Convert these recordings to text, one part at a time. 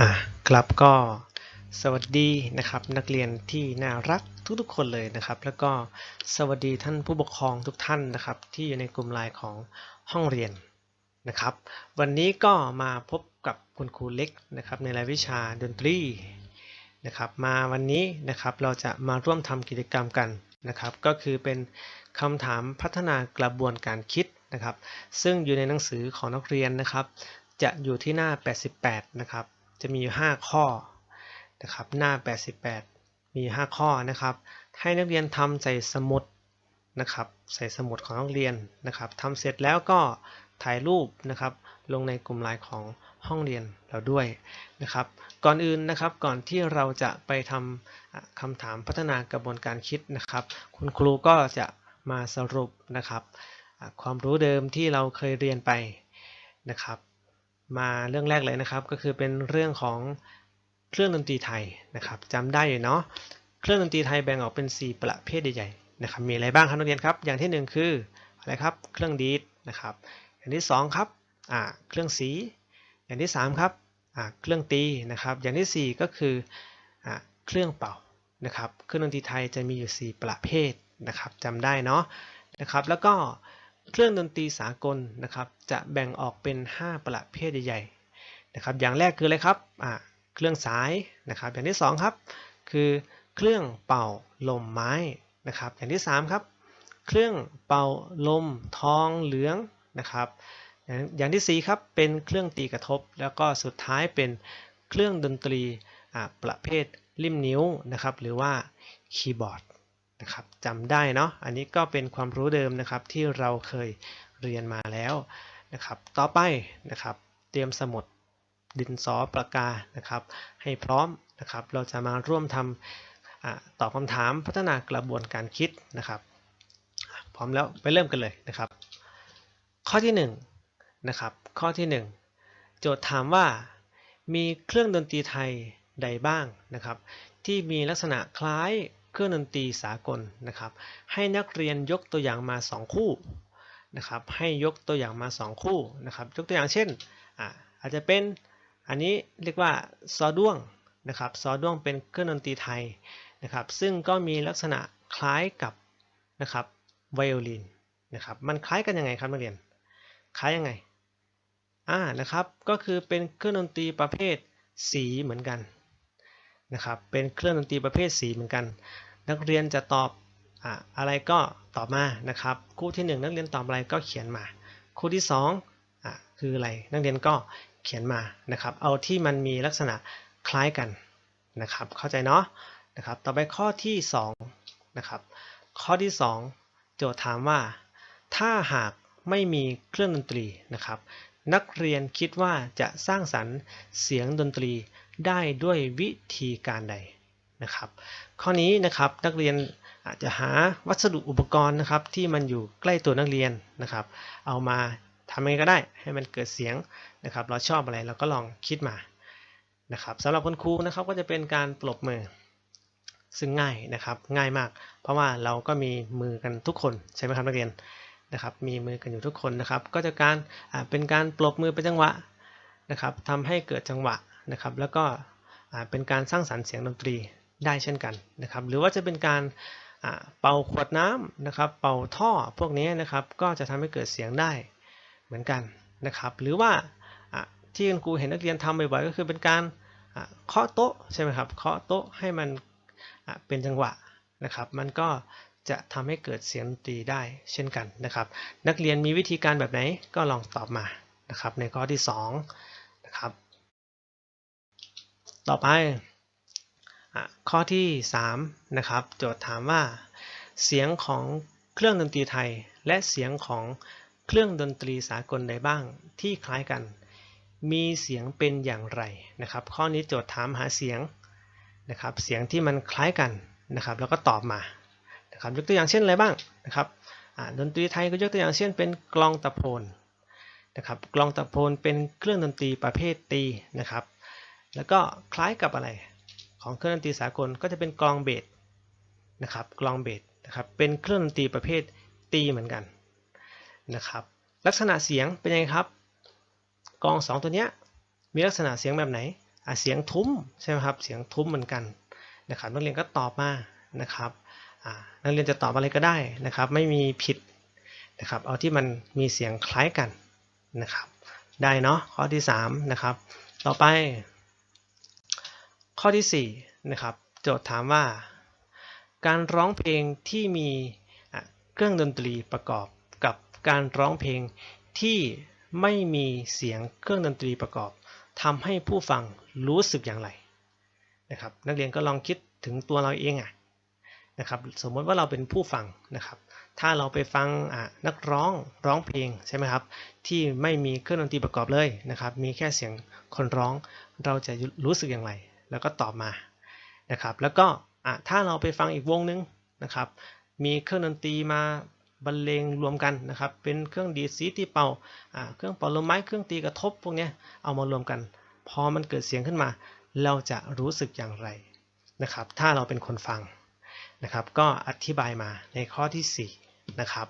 อะครับก็สวัสดีนะครับนักเรียนที่น่ารักทุกๆ คนเลยนะครับ แล้วก็สวัสดีท่านผู้ปกครองทุกท่านนะครับ ที่อยู่ในกลุ่มไลน์ของห้องเรียนนะครับ วันนี้ก็มาพบกับคุณครูเล็กนะครับในรายวิชาดนตรีนะครับ มาวันนี้นะครับเราจะมาร่วมทำกิจกรรมกันนะครับ ก็คือเป็นคำถามพัฒนากระบวนการคิดนะครับ ซึ่งอยู่ในหนังสือของนักเรียนนะครับ จะอยู่ที่หน้า 88 นะครับ จะมีอยู่5ข้อนะครับหน้า 88 มี 5 ข้อนะครับให้นักเรียนทำใส่สมุดนะครับใส่สมุดของนักเรียนนะครับทำเสร็จแล้วก็ถ่ายรูปนะครับลงในกลุ่มไลน์ของห้องเรียนเราด้วยนะครับก่อนอื่นนะครับก่อนที่เราจะไปทำอะคำถามพัฒนากระบวนการคิดนะครับ คุณครูก็จะมาสรุปนะครับความรู้เดิมที่เราเคยเรียนไปนะครับ มาเรื่องแรกเลยนะครับ ก็คือเป็นเรื่องของเครื่องดนตรีไทยนะครับจำได้อยู่เนาะเครื่องดนตรีไทยแบ่งออกเป็น 4 ประเภทใหญ่ๆนะครับมีอะไรบ้างครับนักเรียนครับ อย่างทีหนึ่1 คืออะไรครับเครื่องดีดนะครับ อย่างที่ 2 ครับอ่าเครื่องสี อย่างที่ 3 ครับอ่าเครื่องตีนะครับ อย่างทีสี่4 ก็คืออ่าเครื่องเป่านะครับเครื่องดนตรีไทยจะมีอยู่ 4 ประเภทนะครับจำได้เนาะนะครับแล้วก็ เครื่องดนตรีสากลนะครับจะแบ่งออกเป็น 5 ประเภทใหญ่ๆนะครับอย่างแรกคืออะไรครับอ่าเครื่องสายนะครับอย่างที่ 2 ครับ คือเครื่องเป่าลมไม้นะครับอย่างที่ 3 ครับ เครื่องเป่าลมทองเหลืองนะครับอย่างอย่างที่4ครับเป็นเครื่องตีกระทบ แล้วก็สุดท้ายเป็นเครื่องดนตรีประเภทริมนิ้วนะครับหรือว่าคีย์บอร์ด นะครับจำได้เนาะอันนี้ก็เป็นความรู้เดิมนะครับที่เราเคยเรียนมาแล้วนะครับต่อไปนะครับเตรียมสมุดดินสอปากกานะครับ ให้พร้อมนะครับเราจะมาร่วมทำอตอบคำถามพัฒนากระบวนการคิดนะครับ พร้อมแล้วไปเริ่มกันเลยนะครับ ข้อที่1นงนะครับข้อที่ 1 โจทย์ถามว่ามีเครื่องดนตรีไทยใดบ้างนะครับ ที่มีลักษณะคล้าย เครื่องดนตรีสากลนะครับ ให้นักเรียนยกตัวอย่างมา 2 คู่นะครับ ให้ยกตัวอย่างมา 2 คู่นะครับ ยกตัวอย่างเช่นอาอาจจะเป็นอันนี้เรียกว่าซอด้วงนะครับ ซอด้วงเป็นเครื่องดนตรีไทยนะครับ ซึ่งก็มีลักษณะคล้ายกับนะครับไวโอลินนะครับ มันคล้ายกันยังไงครับนักเรียน คล้ายยังไง อ่า นะครับ ก็คือเป็นเครื่องดนตรีประเภทสีเหมือนกันนะครับ เป็นเครื่องดนตรีประเภทสีเหมือนกัน นักเรียนจะตอบอ่าอะไรก็ตอบมานะครับคู่ที่ 1 นักเรียนตอบอะไรก็เขียนมา คู่ที่2อ่าคืออะไรนักเรียนก็เขียนมานะครับ เอาที่มันมีลักษณะคล้ายกันนะครับ เข้าใจเนาะนะครับ ต่อไปข้อที่2นะครับข้อที่ 2 โจทย์ถามว่า ถ้าหากไม่มีเครื่องดนตรีนะครับ นักเรียนคิดว่าจะสร้างสรรค์เสียงดนตรีได้ด้วยวิธีการใด นะครับ ข้อนี้นะครับนักเรียนอาจจะหาวัสดุอุปกรณ์นะครับที่มันอยู่ใกล้ตัวนักเรียนนะครับ เอามาทำยังไงก็ได้ให้มันเกิดเสียงนะครับ เราชอบอะไรเราก็ลองคิดมานะครับสำหรับคุณครูนะครับก็จะเป็นการปรบมือซึ่งง่ายนะครับง่ายมาก เพราะว่าเราก็มีมือกันทุกคนใช่ไหมครับนักเรียนนะครับ มีมือกันอยู่ทุกคนนะครับ ก็จะการเป็นการปรบมือเป็นจังหวะนะครับทำให้เกิดจังหวะนะครับ แล้วก็เป็นการสร้างสรรค์เสียงดนตรี ได้เช่นกันนะครับ หรือว่าจะเป็นการเป่าขวดน้ำนะครับ เป่าท่อพวกนี้นะครับ ก็จะทำให้เกิดเสียงได้เหมือนกันนะครับ หรือว่าที่คุณครูเห็นนักเรียนทำบ่อยๆก็คือเป็นการเคาะโต๊ะใช่ไหมครับ เคาะโต๊ะให้มันเป็นจังหวะนะครับ มันก็จะทำให้เกิดเสียงดนตรีได้เช่นกันนะครับ นักเรียนมีวิธีการแบบไหนก็ลองตอบมานะครับ ในข้อที่2นะครับ ต่อไป ข้อที่3นะครับโจทย์ถามว่า เสียงของเครื่องดนตรีไทย และเสียงของเครื่องดนตรีสากลใดบ้างที่คล้ายกัน มีเสียงเป็นอย่างไรนะครับ ข้อนี้โจทย์ถามหาเสียงนะครับเสียงที่มันคล้ายกันนะครับแล้วก็ตอบมานะครับยกตัวอย่างเช่นอะไรบ้างนะครับดนตรีไทยก็ยกตัวอย่างเช่น เป็นกลองตะโพนนะครับกลองตะโพนเป็นเครื่องดนตรีประเภทตีนะครับ แล้วก็คล้ายกับอะไร ของเครื่องดนตรีสากลก็จะเป็นกลองเบสนะครับกลองเบสนะครับเป็นเครื่องดนตรีประเภทตีเหมือนกันนะครับลักษณะเสียงเป็นยังไงครับกลองสองตัวเนี้ยมีลักษณะเสียงแบบไหนอะเสียงทุ้มใช่ไหมครับเสียงทุ้มเหมือนกันนะครับนักเรียนก็ตอบมานะครับอ่านักเรียนจะตอบอะไรก็ได้นะครับ ไม่มีผิดนะครับเอาที่มันมีเสียงคล้ายกันนะครับได้เนาะข้อที่3นะครับต่อไป ข้อที่4นะครับโจทย์ถามว่า การร้องเพลงที่มีเครื่องดนตรีประกอบกับการร้องเพลงที่ไม่มีเสียงเครื่องดนตรีประกอบทำให้ผู้ฟังรู้สึกอย่างไรนะครับนักเรียนก็ลองคิดถึงตัวเราเองอะนะครับสมมติว่าเราเป็นผู้ฟังนะครับถ้าเราไปฟังนักร้องร้องเพลงใช่ไหมครับที่ไม่มีเครื่องดนตรีประกอบเลยนะครับมีแค่เสียงคนร้องเราจะรู้สึกอย่างไร แล้วก็ตอบมานะครับ แล้วก็ถ้าเราไปฟังอีกวงนึงนะครับ มีเครื่องดนตรีมาบรรเลงรวมกันนะครับ เป็นเครื่องดีดสีตีเป่าเครื่องเป่าลมไม้เครื่องตีกระทบพวกเนี้ยเอามารวมกันพอมันเกิดเสียงขึ้นมา เราจะรู้สึกอย่างไรนะครับ ถ้าเราเป็นคนฟังนะครับ ก็อธิบายมาในข้อที่4นะครับ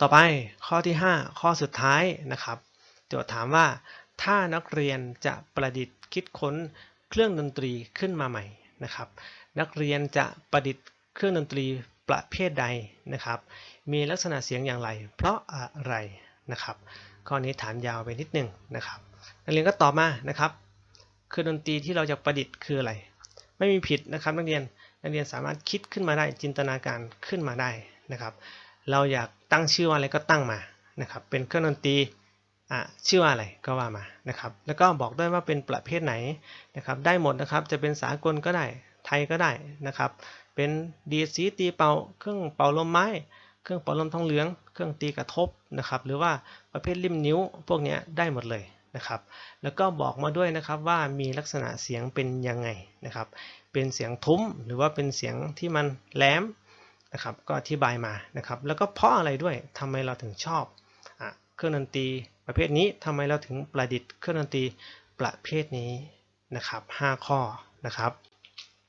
ต่อไปข้อที่ 5 ข้อสุดท้ายนะครับโจทย์ถามว่า ถ้านักเรียนจะประดิษฐ์คิดค้นเครื่องดนตรีขึ้นมาใหม่นะครับ นักเรียนจะประดิษฐ์เครื่องดนตรีประเภทใดนะครับ มีลักษณะเสียงอย่างไร เพราะอะไรนะครับ ข้อนี้ฐานยาวไปนิดนึงนะครับ นักเรียนก็ตอบมานะครับเครื่องดนตรีที่เราจะประดิษฐ์คืออะไร ไม่มีผิดนะครับนักเรียน นักเรียนสามารถคิดขึ้นมาได้ จินตนาการขึ้นมาได้นะครับ เราอยากตั้งชื่อว่าอะไรก็ตั้งมานะครับ เป็นเครื่องดนตรี อะชื่อว่าอะไรก็ว่ามานะครับ แล้วก็บอกด้วยว่าเป็นประเภทไหนนะครับ ได้หมดนะครับ จะเป็นสากลก็ได้ไทยก็ได้นะครับ เป็นดีดสีตีเป่าเครื่องเป่าลมไม้ เครื่องเป่าลมทองเหลือง เครื่องตีกระทบนะครับ หรือว่าประเภทริมนิ้วพวกนี้ได้หมดเลยนะครับ แล้วก็บอกมาด้วยนะครับว่ามีลักษณะเสียงเป็นยังไงนะครับ เป็นเสียงทุ้มหรือว่าเป็นเสียงที่มันแหลมนะครับ ก็อธิบายมานะครับ แล้วก็เพราะอะไรด้วยทำไมเราถึงชอบอเครื่องดนตรี ประเภทนี้ทำไมเราถึงประดิษฐ์เครื่องดนตรีประเภทนี้นะครับ5ข้อนะครับ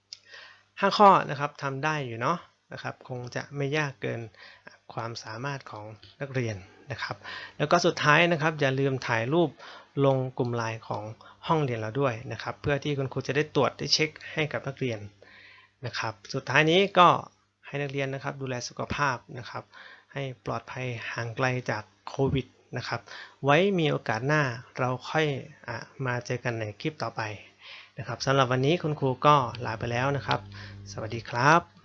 5ข้อนะครับทำได้อยู่เนาะนะครับคงจะไม่ยากเกินความสามารถของนักเรียนนะครับ แล้วก็สุดท้ายนะครับอย่าลืมถ่ายรูปลงกลุ่มไลน์ของห้องเรียนเราด้วยนะครับ เพื่อที่คุณครูจะได้ตรวจได้เช็คให้กับนักเรียนนะครับ สุดท้ายนี้ก็ให้นักเรียนนะครับดูแลสุขภาพนะครับ ให้ปลอดภัยห่างไกลจากโควิด นะครับ ไว้มีโอกาสหน้าเราค่อยอมาเจอกันในคลิปต่อไปนะครับสำหรับวันนี้คุณครูก็ลาไปแล้วนะครับ สวัสดีครับ